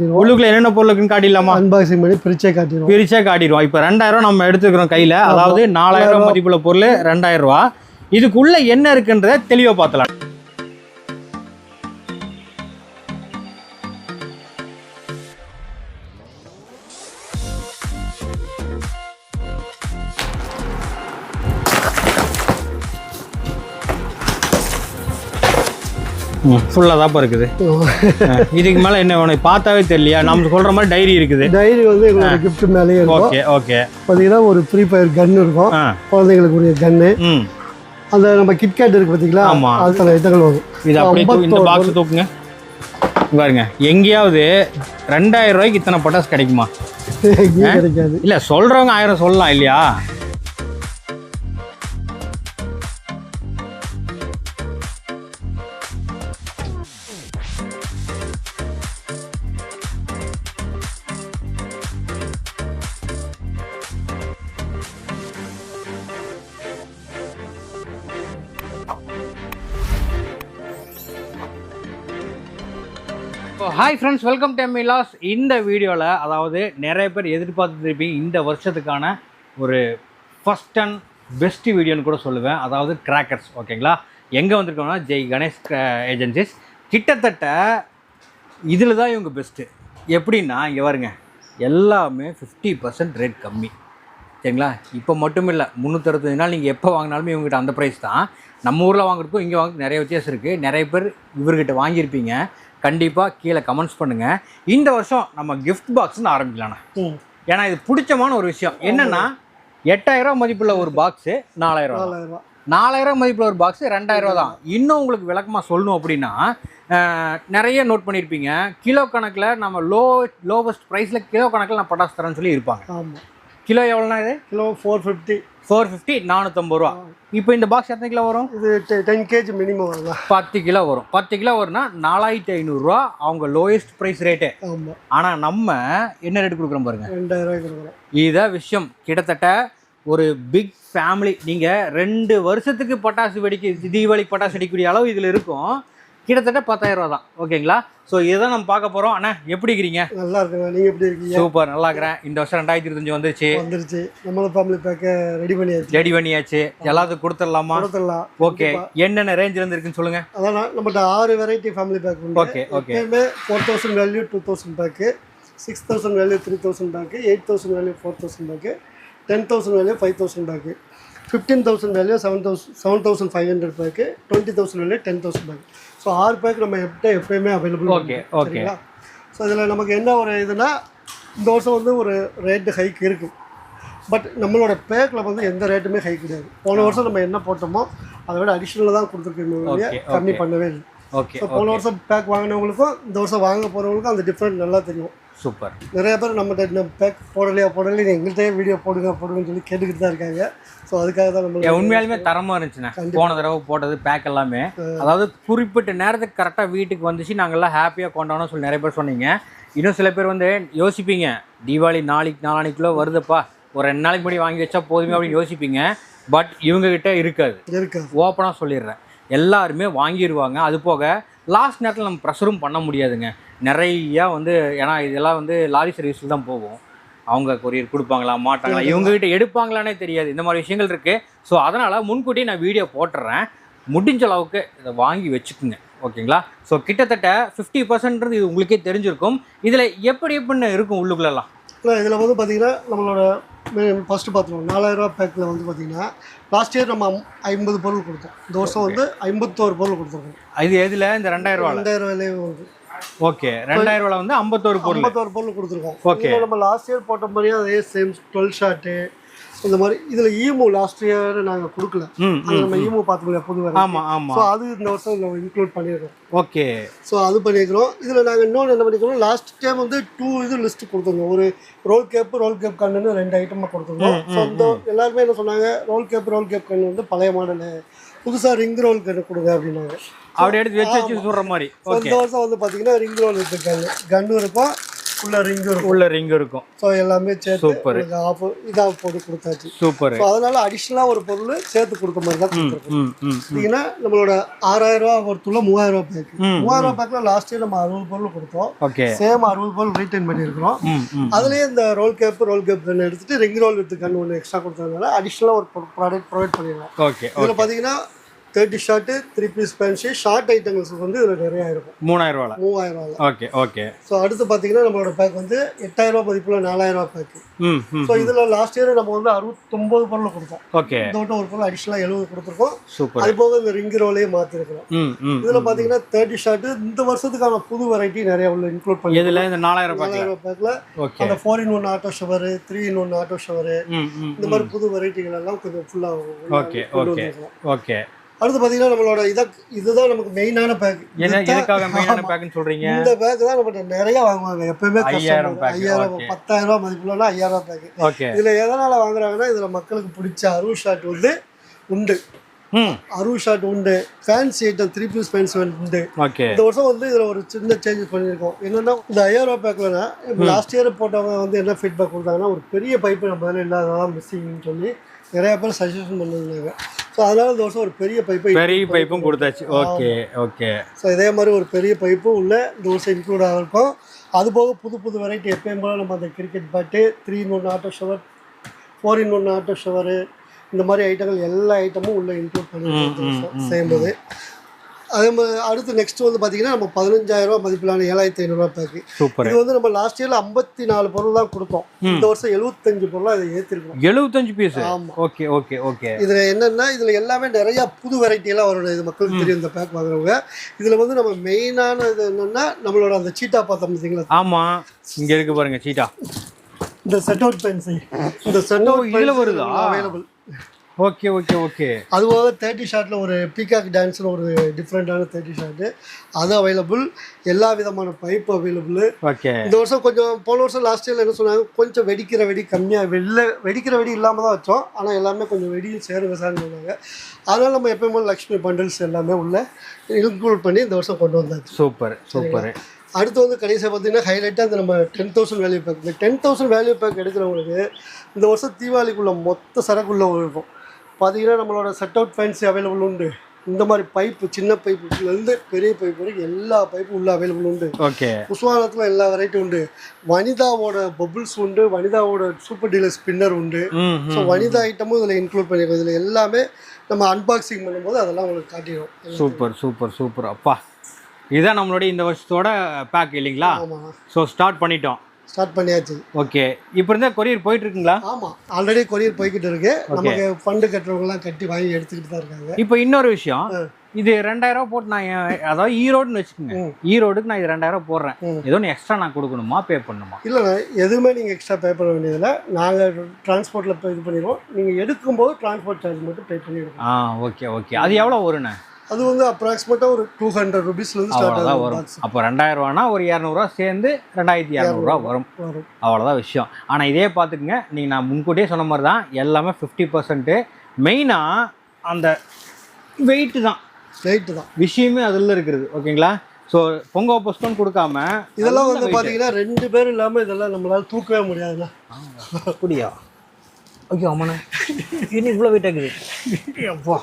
உள்ளுக்குள்ள என்னென்ன பொருள் இருக்குன்னு காட்டிடலாமா? அன்பாக்சிங் பண்ணி பிரிச்சே காட்டிடுவோம். பிரிச்சே காட்டிடுவோம். இப்போ ரெண்டாயிரம் நம்ம எடுத்துக்கிறோம் கையில். அதாவது நாலாயிரம் மதிப்புள்ள பொருள் ரெண்டாயிரம் ரூபா. இதுக்குள்ள என்ன இருக்குன்றத தெளிவாக பார்த்தலாம் ஃபுல்லாக தான்ப்பா இருக்குது. இதுக்கு மேலே என்ன வேணும்? பார்த்தாவே தெரியலையா? நம்ம சொல்கிற மாதிரி டைரி இருக்குது. டைரி வந்து எங்களோட gift மேலேயே இருக்கும். Okay okay. பார்த்தீங்கன்னா ஒரு ஃப்ரீ ஃபயர் கன் இருக்கும். குழந்தைங்களுக்கு உரிய கன்னு அந்த நம்ம கிட்கேட் இருக்கு பார்த்தீங்களா? ஆமா. அதுக்கான ஐட்டங்கள் வரும் இது அப்படியே இந்த பாக்ஸ் தூக்குங்க. பாருங்க. எங்கேயாவது ரெண்டாயிரம் ரூபாய்க்கு இத்தனை பட்டாசு கிடைக்குமா? கிடைக்காது. இல்ல சொல்றவங்க ஆயிரம் சொல்லலாம் இல்லையா? ஹாய் ஃப்ரெண்ட்ஸ் வெல்கம் டு மிலாஸ் இந்த வீடியோவில் அதாவது நிறைய பேர் எதிர்பார்த்துருப்பீங்க இந்த வருஷத்துக்கான ஒரு ஃபஸ்ட் அண்ட் பெஸ்ட் வீடியோன்னு கூட சொல்லுவேன். அதாவது கிராக்கர்ஸ் ஓகேங்களா எங்கே வந்திருக்கோம்னா ஜெய் கணேஷ் ஏஜென்சிஸ் கிட்டத்தட்ட இதில் தான் இவங்க பெஸ்ட்டு எப்படின்னா இங்கே வருங்க எல்லாமே ஃபிஃப்டி பர்சன்ட் ரேட் கம்மி. சரிங்களா? இப்போ மட்டும் இல்லை முந்நூற்றறுபத்தஞ்சு நாள் நீங்கள் எப்போ வாங்கினாலுமே இவங்ககிட்ட அந்த ப்ரைஸ் தான். நம்ம ஊரில் வாங்குறதுக்கும் இங்கே வாங்க நிறைய வித்தியாசம் இருக்குது நிறைய பேர் இவர்கிட்ட வாங்கியிருப்பீங்க. கண்டிப்பாக கீழே கமெண்ட்ஸ் பண்ணுங்கள் இந்த வருஷம் நம்ம கிஃப்ட் பாக்ஸ்னு ஆரம்பிக்கலாண்ணா ம். ஏன்னா இது பிடிச்சமான ஒரு விஷயம். என்னென்னா எட்டாயிரம் மதிப்புள்ள ஒரு பாக்ஸு நாலாயிரம் நாலாயிரம் ரூபாய் நாலாயிரம் மதிப்புள்ள ஒரு பாக்ஸ் ரெண்டாயிரம் ரூபா தான். இன்னும் உங்களுக்கு விளக்கமாக சொல்லணும் அப்படின்னா நிறைய நோட் பண்ணியிருப்பீங்க கிலோ கணக்கில் நம்ம லோ லோவஸ்ட் ப்ரைஸில் கிலோ கணக்கில் நான் பட்டாசு தரேன்னு சொல்லி இருப்பாங்க. கிலோ எவ்வளோனா இது? Kilo four fifty four fifty நானூற்றம்பது ரூபா. இப்போ இந்த பாக்ஸ் எத்தனை கிலோ வரும்? இது டென் கேஜி மினிமம் வருங்களா பத்து கிலோ வரும். பத்து கிலோ வரும்னா நாலாயிரத்தி ஐநூறுரூவா அவங்க லோயஸ்ட் ப்ரைஸ் ரேட்டு ஆனால் நம்ம என்ன ரேட் கொடுக்குறோம் பாருங்க? ரெண்டாயிரம் கொடுக்குறோம். இதான் விஷயம் கிட்டத்தட்ட ஒரு பிக் ஃபேமிலி நீங்கள் ரெண்டு வருஷத்துக்கு பட்டாசு வெடிக்க தீபாவளி பட்டாசு வெடிக்கக்கூடிய அளவு இதில் இருக்கும். கிட்டத்தட்ட பத்தாயிரம் ரூபா தான் ஓகேங்களா? ஸோ இதுதான் நம்ம பார்க்க போகிறோம் அண்ணா எப்படி இருக்கிறீங்க? நல்லா இருக்குங்க. நீங்கள் எப்படி இருக்கீங்க? சூப்பர் நல்லா இருக்கிறேன். இந்த வருஷம் ரெண்டாயிரத்தி இருபத்தஞ்சு வந்துருச்சு. வந்துருச்சு. நம்மளும் ஃபேமிலி பேக்கை ரெடி பண்ணியாச்சு. ரெடி பண்ணியாச்சு. எல்லாத்துக்கும் கொடுத்துடலாமா? கொடுத்துடலாம். ஓகே என்னென்ன ரேஞ்சில் இருந்துருக்குன்னு சொல்லுங்க. அதான் நம்மகிட்ட ஆறு variety family pack okay okay four thousand value two thousand pack six thousand value three thousand pack eight thousand value four thousand pack ten thousand value five thousand pack fifteen thousand value seven thousand seven thousand five hundred pack twenty thousand value ten thousand pack so ஆறு pack நம்ம எப்போ எப்பயுமே available okay okay சரிங்களா? So இதில் நமக்கு என்ன ஒரு இதுனா இந்த வருஷம் வந்து ஒரு ரேட்டு ஹைக் இருக்குது பட் நம்மளோட பேக்கில் வந்து எந்த ரேட்டுமே ஹை கிடையாது. போன வருஷம் நம்ம என்ன போட்டோமோ அதை விட அடிஷ்னலாக தான் கொடுத்துருக்கோம் கம்மி. பண்ணவே இல்லை. ஓகே போன வருஷம் பேக் வாங்கினவங்களுக்கும் இந்த வருஷம் வாங்க போகிறவங்களுக்கும் அந்த டிஃப்ரெண்ட் நல்லா தெரியும். சூப்பர். நிறைய பேர் நம்மகிட்ட பேக் போடலையா போடலையா எங்கள்கிட்டயே வீடியோ போடுங்க போடுங்கன்னு சொல்லி கேட்டுக்கிட்டு தான் இருக்காங்க. ஸோ அதுக்காக தான் நம்ம உண்மையாலுமே தரமா இருந்துச்சுண்ணே. போன தடவை போட்டது பேக் எல்லாமே. அதாவது குறிப்பிட்ட நேரத்துக்கு கரெக்டாக வீட்டுக்கு வந்துச்சு நாங்கள்லாம் ஹாப்பியாக கொண்டாடணும் சொல்லி நிறைய பேர் சொன்னீங்க. இன்னும் சில பேர் வந்து யோசிப்பீங்க தீபாவளி நாளைக்கு நாளானிக்குள்ளே வருதுப்பா ஒரு ரெண்டு நாளைக்கு முன்னாடி வாங்கி வச்சா போதுமே அப்படின்னு யோசிப்பீங்க. பட் இவங்க கிட்ட இருக்காது. இருக்காது. ஓப்பனாக சொல்லிடுறேன். எல்லாருமே வாங்கிடுவாங்க அது போக லாஸ்ட் நேரத்தில் நம்ம ப்ரெஷரும் பண்ண முடியாதுங்க. நிறையா வந்து ஏன்னா இதெல்லாம் வந்து லாரி சர்வீஸில் தான் போகும். அவங்க கொரியர் கொடுப்பாங்களா மாட்டாங்களா இவங்க கிட்ட எடுப்பாங்களானே தெரியாது. இந்த மாதிரி விஷயங்கள் இருக்குது ஸோ அதனால் முன்கூட்டியே நான் வீடியோ போட்டுறேன். முடிஞ்ச அளவுக்கு இதை வாங்கி வச்சுக்குங்க. ஓகேங்களா? ஸோ கிட்டத்தட்ட ஃபிஃப்டி பர்சன்ட்றது இது உங்களுக்கே தெரிஞ்சிருக்கும். இதில் எப்படி எப்படின்னு இருக்கும் உள்ளுக்குள்ளெல்லாம் இல்லை இதில் வந்து பார்த்தீங்கன்னா நம்மளோட ஃபஸ்ட்டு பார்த்துருவோம் நாலாயிரரூவா பேக்கில் வந்து பார்த்தீங்கன்னா லாஸ்ட் இயர் நம்ம ஐம்பது பொருள் கொடுத்தோம். இந்த வருஷம் வந்து ஐம்பத்தோரு பொருள் கொடுத்துருக்கோம். இது எதில்? இந்த ரெண்டாயிரம் ரூபாவில் ரெண்டாயிரம் விலையே வருது. ஓகே ரெண்டாயிரம் வந்து ஐம்பத்தோரு பொருள். ஐம்பத்தோரு பொருள் கொடுத்துருக்கோம். இதுல நம்ம லாஸ்ட் இயர் போட்ட மாதிரியே அதே சேம் டுவெல் ஷார்ட்டு இந்த மாதிரி இதில் ஈமு லாஸ்ட் இயர் நாங்கள் கொடுக்கல. நம்ம ஈமு பார்த்துக்கல புது வரை ஆமாம் ஆமாம் ஸோ அது இந்த வருஷம் நம்ம இன்க்ளூட் பண்ணியிருக்கோம் ஓகே. ஸோ அது பண்ணியிருக்கிறோம் இதில் நாங்கள் இன்னொன்று என்ன பண்ணிக்கிறோம் லாஸ்ட் டைம் வந்து டூ இது லிஸ்ட் கொடுத்துருந்தோம். ஒரு ரோல் கேப் ரோல் கேப் கண்ணுன்னு ரெண்டு ஐட்டமாக கொடுத்துருந்தோம். ஸோ இந்த எல்லாருமே என்ன சொன்னாங்க ரோல் கேப் ரோல் கேப் கண்ணு வந்து பழைய மாடலு புதுசாக ரிங் ரோல் கண்ணு கொடுங்க அப்படின்னாங்க. அப்படி எடுத்து வச்சு வச்சு சொல்கிற மாதிரி. இந்த வருஷம் வந்து பார்த்தீங்கன்னா ரிங் ரோல் வச்சுருக்காங்க கன்னும் இருக்கும் உள்ள ரிங்கு இருக்கும். உள்ள ரிங் இருக்கும். ஸோ எல்லாமே சேர்த்து. உங்களுக்கு ஆஃப் இதாக போட்டு கொடுத்தாச்சு. சூப்பர் ஸோ அதனால அடிஷ்னலாக ஒரு பொருள் சேர்த்து கொடுக்க மாதிரி தான் கொடுத்துருக்கோம். பார்த்தீங்கன்னா நம்மளோட ஆறாயிரம் ரூபா ஒருத்துள்ள மூவாயிரம் ரூபா பேக் மூவாயிரம் ரூபா பேக்ல லாஸ்ட் இயர் நம்ம அறுபது பொருள் கொடுத்தோம். ஓகே சேம் அறுபது பொருள் ரீட்டைன் பண்ணியிருக்கிறோம். அதுலேயே இந்த ரோல் கேப் ரோல் கேப் எடுத்துட்டு ரிங் ரோல் வித் கன் ஒன்று எக்ஸ்ட்ரா கொடுத்ததுனால அடிஷ்னலாக ஒரு ப்ராடக்ட் ப்ரொவைட் பண்ணிடலாம். ஓகே இதில் பார்த்தீங்கன்னா thirty shot three piece pant short ஐட்டங்கள்ஸ் வந்து இதில் நிறையா இருக்கும். மூணாயிரம் ரூபால மூவாயிரம் ரூபாயில் ஓகே ஓகே. ஸோ அடுத்து பார்த்தீங்கன்னா நம்மளோட பேக் வந்து எட்டாயிரம் ரூபா மதிப்புள்ள நாலாயிரம் ரூபா பேக்கு ம் ம். ஸோ இதில் லாஸ்ட் இயர் நம்ம வந்து அறுபத்தொம்போது பொருள் கொடுத்தோம். ஓகே. இந்த வட்டம் ஒரு பொருள் அடிஷ்னலாக எழுபது கொடுத்துருக்கோம். சூப்பர். அது போக இந்த ரிங் ரோலையே மாற்றிருக்கிறோம் இதில் பார்த்தீங்கன்னா தேர்ட்டி ஷார்ட்டு இந்த வருஷத்துக்கான புது வெரைட்டி நிறைய உள்ள இன்க்ளூட் பண்ணி எதுல இந்த நாலாயிரம் நாலாயிரம் பேக்கில் அந்த four in one auto shower three in one auto shower இந்த மாதிரி புது வெரைட்டிகள் எல்லாம் கொஞ்சம் ஃபுல்லாக ஓகே ஓகே ஓகே. அடுத்து பார்த்தீங்கன்னா நம்மளோட இதை இதுதான் நமக்கு மெயினான பேக் என்ன எதுக்காக மெயினான பேக்குன்னு சொல்றீங்க? இந்த பேக் தான் நம்மகிட்ட நிறைய வாங்குவாங்க. எப்பயுமே ஐயாயிரம் ஐயாயிரம். பத்தாயிரம் ரூபாய் மதிப்புலனா ஐயாயிரம் ரூபாய் பேக் ஓகே இதுல எதனால வாங்குறாங்கன்னா இதுல மக்களுக்கு பிடிச்ச அருள் ஷாட் வந்து உண்டு. அருள் ஷாட் உண்டு. Fancy item three piece fancy உண்டு. ஓகே இந்த வருஷம் வந்து இதில் ஒரு சின்ன சேஞ்சஸ் பண்ணியிருக்கோம். என்னன்னா இந்த ஐயாயிரம் ரூபாய் பேக்கில் இப்போ லாஸ்ட் இயர் போட்டவங்க வந்து என்ன ஃபீட்பேக் கொடுத்தாங்கன்னா ஒரு பெரிய பைப்பு நம்ம பதில் இல்லாததான் மிஸ்ஸிங்னு சொல்லி நிறைய பேர் சஜஷன் பண்ணியிருந்தாங்க. ஸோ அதனால இந்த வருஷம் ஒரு பெரிய பைப்பை பெரிய பைப்பும் கொடுத்தாச்சு. ஓகே ஓகே ஸோ இதே மாதிரி ஒரு பெரிய பைப்பு உள்ள இந்த வருஷம் இன்க்ளூட் ஆகிருக்கும் அது போக புது புது வெரைட்டி எப்பயும் போல நம்ம அந்த cricket bat three in one auto shower four in one auto shower இந்த மாதிரி ஐட்டங்கள் எல்லா ஐட்டமும் உள்ள இன்க்ளூட் பண்ணிருக்கோம் செய்யும்போது. அதே மாதிரி அடுத்து நெக்ஸ்ட் வந்து பார்த்தீங்கன்னா நம்ம பதினஞ்சாயிரம் ரூபாய் மதிப்பிலான ஏழாயிரத்தி ஐநூறுரூவா பேக்கு சூப்பர் இது வந்து நம்ம லாஸ்ட் இயர்ல ஐம்பத்தி நாலு பொருள் தான் கொடுத்தோம். இந்த வருஷம் எழுபத்தஞ்சு பொருளாக இதை ஏற்றிருக்கோம் எழுபத்தஞ்சு பீஸ் ஆமா. ஓகே ஓகே ஓகே இதுல என்னன்னா இதுல எல்லாமே நிறைய புது வெரைட்டி எல்லாம் வரும் இது மக்களுக்கு தெரியும் இந்த பேக் வாங்குறவங்க. இதுல வந்து நம்ம மெயினான இது என்னன்னா நம்மளோட அந்த சீட்டா பார்த்தோம் பார்த்தீங்களா ஆமா. இங்க இருக்கு பாருங்க சீட்டா. இந்த செட் அவுட் பென்சி இந்த செட் அவுட் இதுல வருதா? Available okay okay okay. அதுபோக தேர்ட்டி ஷாட்டில் ஒரு பீகாக் டான்ஸ்னு ஒரு டிஃப்ரெண்ட்டான தேர்ட்டி ஷாட்டு அது அவைலபிள் எல்லா விதமான பைப் அவைலபிள் ஓகே. இந்த வருஷம் கொஞ்சம் போன வருஷம் லாஸ்ட் இயர்ல என்ன சொன்னாங்க? கொஞ்சம் வெடிக்கிற வெடி கம்மியாக வெளில வெடிக்கிற வெடி இல்லாமல் தான் வச்சோம். ஆனால் எல்லாமே கொஞ்சம் வெடியும் சேருங்க சார்னு சொன்னாங்க அதனால நம்ம எப்பயுமே லக்ஷ்மி பண்டல்ஸ் எல்லாமே உள்ள இன்க்ளூட் பண்ணி இந்த வருஷம் கொண்டு வந்தாச்சு. Super super. அடுத்து வந்து கடைசியாக பார்த்தீங்கன்னா ஹைலைட்டாக அந்த நம்ம டென் தௌசண்ட் வேல்யூ பேக் இந்த டென் தௌசண்ட் வேல்யூ பேக் எடுக்கிறவங்களுக்கு இந்த வருஷம் தீபாவளிக்குள்ள மொத்த சரக்குள்ள இருக்கும். பார்த்தீங்கன்னா நம்மளோட செட் அவுட் ஃபேன்சி அவைலபிள் உண்டு. இந்த மாதிரி பைப்பு சின்ன பைப்புலேருந்து பெரிய பைப் வரைக்கும் எல்லா பைப்பும் உள்ள அவைலபிள் உண்டு. ஓகே புஷ்வானத்தில் எல்லா வெரைட்டி உண்டு. வனிதாவோட பபுள்ஸ் உண்டு வனிதாவோட சூப்பர் டீலர் ஸ்பின்னர் உண்டு. ஸோ வனிதா ஐட்டமும் இதில் இன்க்ளூட் பண்ணியிருக்கோம் இதில் எல்லாமே நம்ம அன்பாக்சிங் பண்ணும்போது அதெல்லாம் உங்களுக்கு காட்டிடும். சூப்பர் சூப்பர் சூப்பர் அப்பா. இதுதான் நம்மளுடைய இந்த வருஷத்தோட பேக் இல்லைங்களா? ஸோ ஸ்டார்ட் பண்ணிட்டோம். ஸ்டார்ட் பண்ணியாச்சு. ஓகே. இப்போ இருந்தால் கொரியர் போயிட்டு இருக்குங்களா ஆமாம் ஆல்ரெடி கொரியர் போய்கிட்டு இருக்கு. நமக்கு ஃபண்டு கட்டுறவங்கலாம் கட்டி வாங்கி எடுத்துக்கிட்டு தான் இருக்காங்க. இப்போ இன்னொரு விஷயம். இது ரெண்டாயிரம் ரூபாய் போட்டு நான் அதாவது ஈரோடுன்னு வச்சுக்கோங்க. ஈரோடுக்கு நான் இது ரெண்டாயிரம் ரூபாய் போடுறேன். ஏதோ ஒன்று எக்ஸ்ட்ரா நான் கொடுக்கணுமா பே பண்ணணுமா? இல்லைண்ணா எதுவுமே நீங்கள் எக்ஸ்ட்ரா பே பண்ண வேண்டியதில்லை. நாங்கள் டிரான்ஸ்போர்ட்டில் இது பண்ணிடுவோம். நீங்கள் எடுக்கும்போது டிரான்ஸ்போர்ட் சார்ஜ் மட்டும் பே பண்ணிடுவோம் ஆ ஓகே ஓகே. அது எவ்வளோ வருண்ணே அது வந்து அப்ராக்சிமேட்டாக ஒரு டூ ஹண்ட்ரட் ருபீஸ்லேருந்து ஸ்டார்ட் ஆகும் வரும். அப்போ ரெண்டாயிரம் ரூபானா ஒரு இரநூறுவா சேர்ந்து ரெண்டாயிரத்தி இரநூறுவா வரும். வரும். அவ்வளோதான் விஷயம். ஆனால் இதே பார்த்துக்குங்க நீங்கள் நான் முன்கூட்டியே சொன்ன மாதிரி தான் எல்லாமே ஃபிஃப்டி பர்சன்ட்டு மெயினாக அந்த வெயிட்டு தான். ரைட்டு தான். விஷயமே அதில் இருக்கிறது ஓகேங்களா? ஸோ பொங்க போஸ்ட்டும் கொடுக்காம இதெல்லாம் வந்து. பார்த்தீங்கன்னா ரெண்டு பேர் இல்லாமல் இதெல்லாம் நம்மளால தூக்கவே முடியாதுண்ணா அப்படியா? ஐயோ ஆமாண்ணே இன்னும் இவ்வளோ வெயிட் ஆகுது. அப்பா.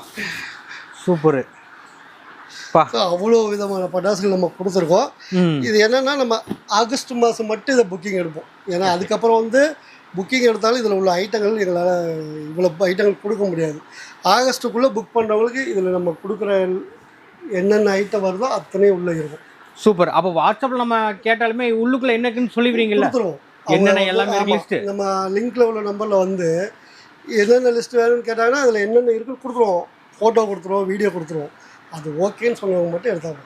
சூப்பரு அவ்வளோ விதமான பட்டாசுகள் நம்ம கொடுத்துருக்கோம். இது என்னன்னா நம்ம ஆகஸ்ட் மாதம் மட்டும் இதை புக்கிங் எடுப்போம். ஏன்னா அதுக்கப்புறம் வந்து புக்கிங் எடுத்தாலும் இதில் உள்ள ஐட்டங்கள் எங்களால் இவ்வளோ ஐட்டங்கள் கொடுக்க முடியாது. ஆகஸ்ட்டுக்குள்ளே புக் பண்ணுறவங்களுக்கு இதில் நம்ம கொடுக்குற என்னென்ன ஐட்டம் வருதோ அத்தனையும் உள்ளே இருக்கும். சூப்பர். அப்போ வாட்ஸ்அப்பில் நம்ம கேட்டாலுமே உள்ளுக்குள்ளே என்னக்குன்னு கொடுத்துருவோம். என்னென்ன எல்லாமே? ஆமா, நம்ம லிங்க்ல உள்ள நம்பரில் வந்து என்னென்ன லிஸ்ட் வேணும்னு கேட்டாங்கன்னா அதில் என்னென்ன இருக்குன்னு கொடுத்துருவோம். ஃபோட்டோ கொடுத்துருவோம் வீடியோ கொடுத்துருவோம். அது ஓகேன்னு சொன்னவங்க மட்டும் எடுத்தாங்க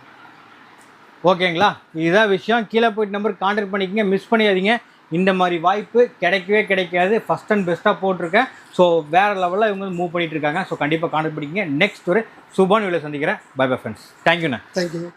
ஓகேங்களா? இதுதான் விஷயம். கீழே போயிட்டு நம்பர் கான்டாக்ட் பண்ணிக்கங்க. மிஸ் பண்ணிடாதீங்க. இந்த மாதிரி வாய்ப்பு கிடைக்கவே கிடைக்காது. ஃபஸ்ட் அண்ட் பெஸ்ட்டாக போட்டிருக்கேன். ஸோ வேறு லெவலில் இவங்க மூவ் பண்ணிட்டு இருக்காங்க. ஸோ கண்டிப்பாக கான்டாக்ட் பண்ணிக்கங்க. நெக்ஸ்ட் ஒரு சுபான் வீடியோ சந்திக்கிறேன். பை பை ஃப்ரெண்ட்ஸ் தேங்க்யூண்ணே தேங்க்யூ